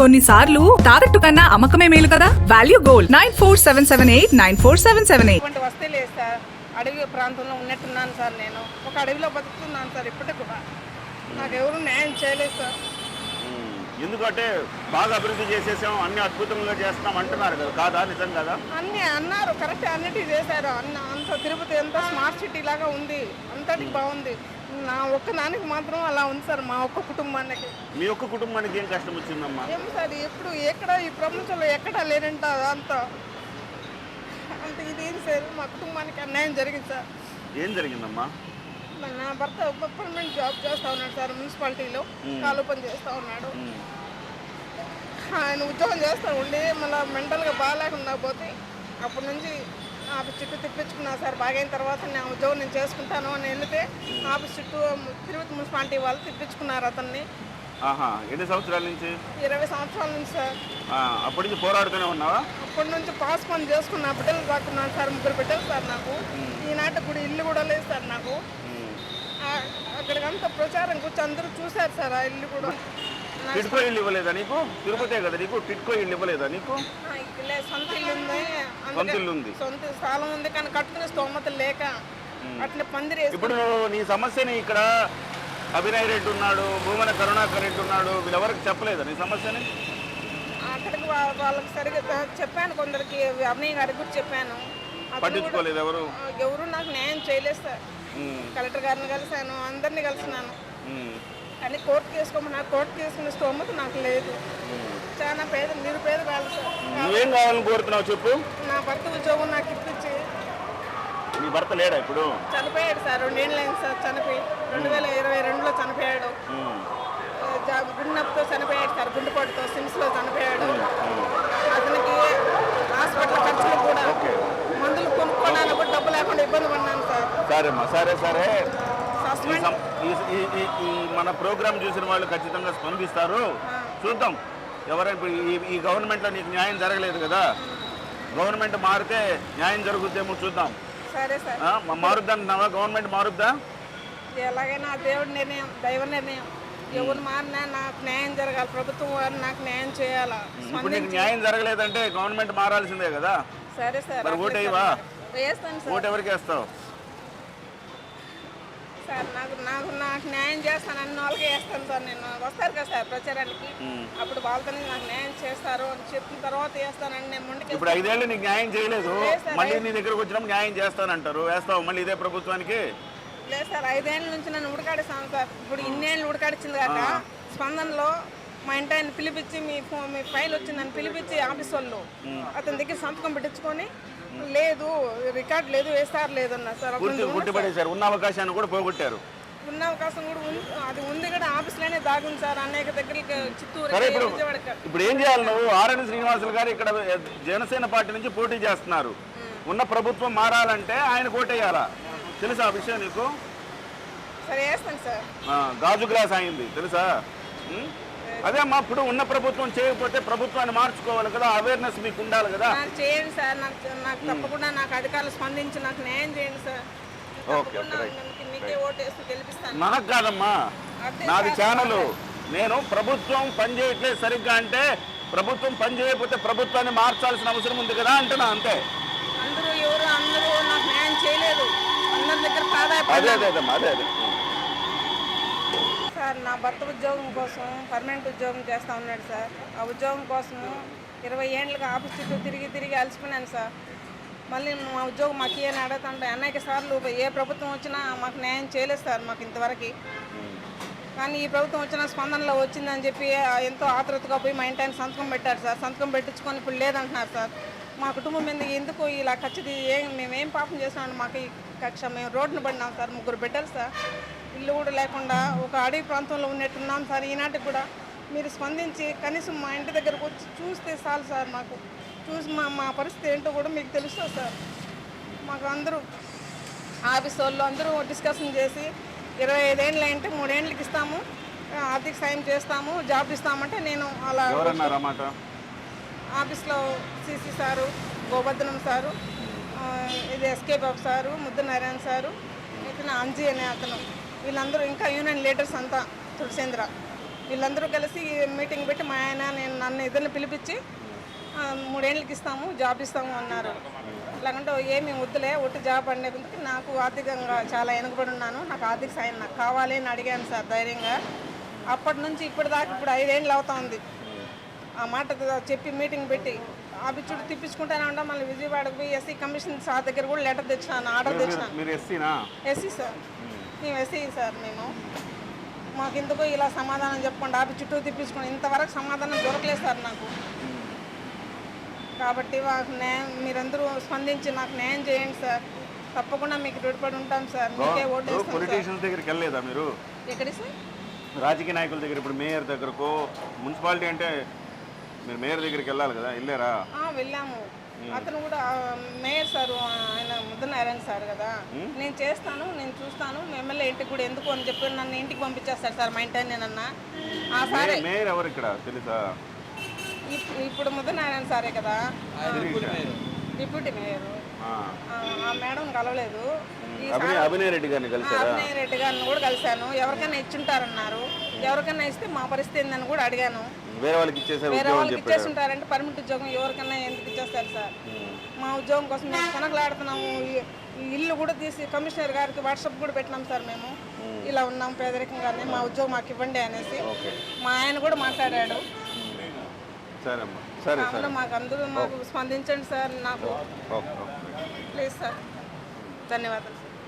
కొన్నిసార్లు తాకట్టు కన్నా అమ్మకమే మేలు కదా? Value gold nine four seven seven eight nine four seven seven eight వస్తే లేదు సార్. అడవి ప్రాంతంలో ఉన్నట్టున్నాను సార్ నేను. ఒక అడవిలో బతుకుతున్నాను సార్ ఇప్పటికి కూడా. నాకు ఎవరు న్యాయం చేయలేదు సార్. ఎందుకంటే బాగా అభివృద్ధి చేసేసాం అన్ని అద్భుతంగా చేస్తాం అంటున్నారు కదా. కాదా? నిజం కదా? అన్నీ అన్నారు. కరెక్ట్ అన్నిటి చేశారు. అన్న అంత తిరుపతి ఎంత స్మార్ట్ సిటీ లాగా ఉంది. అంతటికి బాగుంది. నా ఒక్క దానికి మాత్రం అలా ఉంది సార్ మా ఒక్క కుటుంబానికి. మీ ఒక్క కుటుంబానికి ఏం కష్టం వచ్చిందమ్మా? ఏం సార్ ఎప్పుడు ఎక్కడ ఈ ప్రపంచంలో ఎక్కడ లేనంట అంత అంత ఇదేంటి సార్ మా కుటుంబానికి అన్యాయం జరిగింది సార్. ఏం జరిగిందమ్మా? నా భర్త పర్మనెంట్ జాబ్ చేస్తా ఉన్నాడు సార్ మున్సిపాలిటీలో కాలు పని చేస్తా ఉన్నాడు. ఆయన ఉద్యోగం చేస్తా ఉండి మళ్ళీ మెంటల్గా బాగాలేకుండా పోతే అప్పటి నుంచి ఆఫీస్ చుట్టూ తిప్పించుకున్నా సార్. బాగైన తర్వాత నా ఉద్యోగం నేను చేసుకుంటాను అని వెళితే ఆఫీస్ చుట్టూ తిరుపతి మున్సిపాలిటీ వాళ్ళు తిప్పించుకున్నారు అతన్ని. ఆహా ఎన్ని సంవత్సరాల నుంచి? ఇరవై సంవత్సరాల నుంచి సార్. అప్పటి నుంచి పోరాడుతూనే ఉన్నావా? అప్పటి నుంచి పాస్ పని చేసుకున్నా బిడ్డలు దాక్కున్నాను సార్ ముగ్గురు బిడ్డలు సార్ నాకు. ఈనాటి కూడా ఇల్లు కూడా లేదు సార్ నాకు. అక్కడికంతా ప్రచారం కూర్చొని అందరూ చూశారు సార్ ఆ ఇల్లు కూడా. టిట్కో ఇల్లు ఇవ్వలేదా నీకు? తిరుపతే కదా నీకు? టిట్కో ఇల్లు ఇవ్వలేదా నీకు? ఆ, సొంత ఇల్లు ఉంది. సొంత ఇల్లు ఉంది. సొంత స్థలం ఉంది కానీ కట్టుకునే స్తోమత లేక అట్లా పందిరేసి ఇప్పుడు నీ సమస్యని ఇక్కడ అభినయ్ రెడ్డి ఉన్నాడు భూమన కరుణాకర్ రెడ్డి ఉన్నాడు వీళ్ళెవరికి చెప్పలేదా నీ సమస్యని? అక్కడికి వా- వాళ్ళకి సరిగ్గా చెప్పాను కొందరికి అభినయ్ గారికి కూడా చెప్పాను. అతను కూడా, పట్టించుకోలేదు ఎవరు? ఎవరు నాకు న్యాయం చేయలేదు సార్. కలెక్టర్ గారిని కలిశాను అందరినీ కలిసినాను. ఉమ్, అని కోర్టుకి వేసుకోమన్నా కోర్టుకి వేసుకునే స్తోమత నాకు లేదు. చాలా పేద నిరుపేద కాదు సార్. నువ్వేం కావాలని కోరుతున్నావు చెప్పు? నా భర్త ఉద్యోగం నాకు ఇప్పించి. నీ భర్త లేడా ఇప్పుడు? చనిపోయాడు సార్ రెండేళ్ళు అయింది సార్ చనిపోయి. రెండు వేల ఇరవై రెండులో చనిపోయాడు. ఉమ్, ఆ, జా- గుండె నొప్పితో చనిపోయాడు సార్ గుండెపోటుతో సిమ్స్లో చనిపోయాడు. అతనికి హాస్పిటల్ ఖర్చులు కూడా ఓకే మందులు కొనుక్కోవడానికి కూడా డబ్బు లేకుండా ఇబ్బంది పడినాను సార్ సరేమ్మా. సరే సరే. ఈ సం- ఈ- ఈ- ఈ- ఈ మన ప్రోగ్రామ్ చూసిన వాళ్ళు ఖచ్చితంగా స్పందిస్తారు. చూద్దాం. ఎవరైనా ఈ ఈ గవర్నమెంట్లో నీకు న్యాయం జరగలేదు కదా? గవర్నమెంట్ మారితే న్యాయం జరుగుద్దేమో చూద్దాం. సరే సార్. ఆ, మా- మారుద్దా అంటున్నావా? గవర్నమెంట్ మారుద్దా? ఎలాగైనా ఆ దేవుడి నిర్ణయం దైవ నిర్ణయం. ఎవరు మారినా నాకు న్యాయం జరగాలి. ప్రభుత్వం వారు నాకు న్యాయం చేయాలా? ఇప్పుడు నీకు న్యాయం జరగలేదంటే గవర్నమెంట్ మారాల్సిందే కదా? సరే సార్. మరి అట్లే ఓటు సార్. వేయవా? వేస్తాను సార్. ఓటు ఎవరికి వేస్తావు? సార్ నాకు నాకు నాకు న్యాయం చేస్తాను అన్న వాళ్ళకి వేస్తాను సార్ నేను. వస్తారు కదా సార్ ప్రచారానికి. అప్పుడు వాళ్ళతోనే నాకు న్యాయం చేస్తారు అని చెప్పిన తర్వాత వేస్తానని నేను ముందుకు ఇప్పుడు ఐదేళ్ళు నీకు న్యాయం చేయలేదు. మళ్ళీ నీ దగ్గరకు వచ్చినప్పుడు న్యాయం చేస్తానంటారు. వేస్తావు మళ్ళీ ఇదే ప్రభుత్వానికి? లేదు సార్ ఐదేళ్ళ నుంచి నన్ను ఉడకాడిస్తాను సార్. ఇప్పుడు ఇన్నేళ్ళు ఉడకాడిచ్చింది కాక స్పందనలో మా ఇంటి ఆయన పిలిపించి మీ మీ ఫైల్ వచ్చిందని పిలిపించి ఆఫీస్ వాళ్ళు అతని దగ్గర సంతకం పెట్టించుకొని లేదు రికార్డ్ లేదు వేస్తారు లేదు అన్నారు సార్. అప్పుడు గుర్తుపడేశారు ఉన్న అవకాశాన్ని కూడా పోగొట్టారు. ఉన్న అవకాశం కూడా ఉంది. అది ఉంది కూడా ఆఫీస్లోనే దాగుంది సార్ అనేక దగ్గరికి చిత్తూరు సరే ఇప్పుడు ఏం చేయాలి నువ్వు? ఆర్ఎన్ శ్రీనివాసులు గారు ఇక్కడ జనసేన పార్టీ నుంచి పోటీ చేస్తున్నారు. ఉన్న ప్రభుత్వం మారాలంటే ఆయన కోటేయాలా? తెలుసా ఆ విషయం నీకు? సరే వేస్తాను సార్. గాజు గ్లాస్ అయింది తెలుసా? అదే అమ్మా ఇప్పుడు ఉన్న ప్రభుత్వం చేయకపోతే ప్రభుత్వాన్ని మార్చుకోవాలి కదా అవేర్నెస్ మీకు ఉండాలి కదా. నాకు చేయండి సార్ నాకు నాకు తప్పకుండా నాకు అధికారులు స్పందించి నాకు న్యాయం చేయండి సార్. తప్పకుండా నాకు గెలిపిస్తాను. కాదమ్మా నాది ఛానల్ నేను ప్రభుత్వం పని చేయట్లేదు సరిగ్గా అంటే ప్రభుత్వం పని చేయకపోతే ప్రభుత్వాన్ని మార్చాల్సిన అవసరం ఉంది కదా అంటున్నా అంతే. అందరూ ఎవరు అందరూ నాకు న్యాయం చేయలేదు. అందరి దగ్గర అదే అదే అదే అదే అదే. సార్ నా భర్త ఉద్యోగం కోసం పర్మనెంట్ ఉద్యోగం చేస్తా ఉన్నాడు సార్. ఆ ఉద్యోగం కోసం ఇరవై ఏండ్లుగా ఆఫీస్ చుట్టూ తిరిగి తిరిగి అలసిపోయినాను సార్. మళ్ళీ మా ఉద్యోగం మాకు అని అడుగుతుంటే అనేక సార్లు ఏ ప్రభుత్వం వచ్చినా మాకు న్యాయం చేయలేదు సార్ మాకు ఇంతవరకు. కానీ ఈ ప్రభుత్వం వచ్చిన స్పందనలో వచ్చిందని చెప్పి ఎంతో ఆతృతగా పోయి మా ఇంటి సంతకం పెట్టారు సార్. సంతకం పెట్టించుకొని ఇప్పుడు లేదంటున్నారు సార్. మా కుటుంబం మీద ఎందుకు ఇలా ఖచ్చితంగా ఏం మేమేం పాపం చేసినాం మాకు ఈ కక్ష మేము రోడ్డున పడినాం సార్ ముగ్గురు బిడ్డలు సార్. ఇల్లు కూడా లేకుండా ఒక అడవి ప్రాంతంలో ఉన్నట్టున్నాం సార్. ఈనాటికి కూడా మీరు స్పందించి కనీసం మా ఇంటి దగ్గరకు వచ్చి చూస్తే చాలు సార్ మాకు. చూసి మా మా పరిస్థితి ఏంటో కూడా మీకు తెలుస్తుంది సార్. మాకు అందరూ ఆఫీస్ వాళ్ళు అందరూ డిస్కషన్ చేసి ఇరవై ఐదేళ్ళు అంటే మూడేళ్ళకి ఇస్తాము ఆర్థిక సాయం చేస్తాము జాబ్ ఇస్తామంటే నేను అలా ఆఫీస్లో సిసి సారు గోవర్ధనం సారు ఇది SK Babu sir Muddanarayana sir ఇతను అంజీ అనే అతను. వీళ్ళందరూ ఇంకా యూనియన్ లీడర్స్ అంతా తులసేంద్ర. వీళ్ళందరూ కలిసి మీటింగ్ పెట్టి మా ఆయన నేను నన్ను ఇద్దరిని పిలిపించి మూడేళ్ళకి ఇస్తాము జాబ్ ఇస్తాము అన్నారు. లేకుంటే ఏమి వద్దులే ఒట్టి జాబ్ అనేందుకు నాకు ఆర్థికంగా చాలా వెనుకబడి ఉన్నాను. నాకు ఆర్థిక సాయం నాకు కావాలి అని అడిగాను సార్ ధైర్యంగా. అప్పటి నుంచి ఇప్పటిదాకా ఇప్పుడు ఐదేళ్ళు అవుతుంది ఆ మాట చెప్పి మీటింగ్ పెట్టి ఆఫీస్ చుట్టూ తిప్పించుకుంటానే ఉంటాం మళ్ళీ విజయవాడకు పోయి ఎస్సీ కమిషన్ సార్ దగ్గర కూడా లెటర్ తెచ్చినాను ఆర్డర్ తెచ్చినాను ఎస్సీ సార్. మేము. ఎస్సీ సార్ మేము. మాకు ఎందుకో ఇలా సమాధానం చెప్పండి ఆఫీస్ చుట్టూ తిప్పించుకోండి ఇంతవరకు సమాధానం దొరకలేదు సార్ నాకు. కాబట్టి మాకు న్యాయం మీరందరూ స్పందించి నాకు న్యాయం చేయండి సార్. తప్పకుండా మీకు రుడిపడి ఉంటాం సార్. మీకే ఓటు పొలిటీషియన్స్ దగ్గరికి వెళ్ళలేదా మీరు? ఎక్కడి సార్? రాజకీయ నాయకుల దగ్గర ఇప్పుడు మేయర్ దగ్గరకు మున్సిపాలిటీ అంటే మీరు మేయర్ దగ్గరికి వెళ్ళాలి కదా వెళ్ళారా? ఆ, వెళ్ళాము. అతను కూడా మేయర్ సార్ ఆయన ముద్దనారాయణ సార్ కదా. నేను చేస్తాను నేను చూస్తాను ఎమ్మెల్యే ఇంటికి కూడా ఎందుకు అని చెప్పి నన్ను ఇంటికి పంపించేస్తాడు సార్ మా ఇంటి నేనన్నా ఆ సారే. మే- మేయర్ ఎవరు ఇక్కడ తెలుసా? ఇప్- ఇప్పుడు ముద్దనారాయణ సారే కదా. Deputy mayor. ఆ. ఆ, ఆ మేడం కలవలేదు. ఈ అభినయ్ అభినయ్ రెడ్డి గారిని కలిసారా అభినయ్ రెడ్డి గారిని కూడా కలిశాను. ఎవరికైనా ఇచ్చుంటారన్నారు. ఎవరికైనా ఇస్తే మా పరిస్థితి ఏందని కూడా అడిగాను. వేరే వాళ్ళకి ఇచ్చేసారు వేరే ఉద్యోగం వాళ్ళకి చెప్పారు. ఇచ్చేస్తుంటారంటే పర్మనెంట్ ఉద్యోగం ఎవరికైనా ఎందుకు ఇచ్చేస్తారు సార్? మా ఉద్యోగం కోసం మేము కొనకలాడుతున్నాము ఈ- ఈ ఇల్లు కూడా తీసి కమిషనర్ గారికి వాట్సాప్ కూడా పెట్టినాం సార్ మేము. ఇలా ఉన్నాం పేదరికంగానే మా ఉద్యోగం మాకు ఇవ్వండి అనేసి. ఓకే. మా ఆయన కూడా మాట్లాడాడు. సరే అమ్మా సరే. సరే కావున మాకు అందరూ మాకు స్పందించండి సార్ నాకు. Okay okay. Please sir. ధన్యవాదాలు.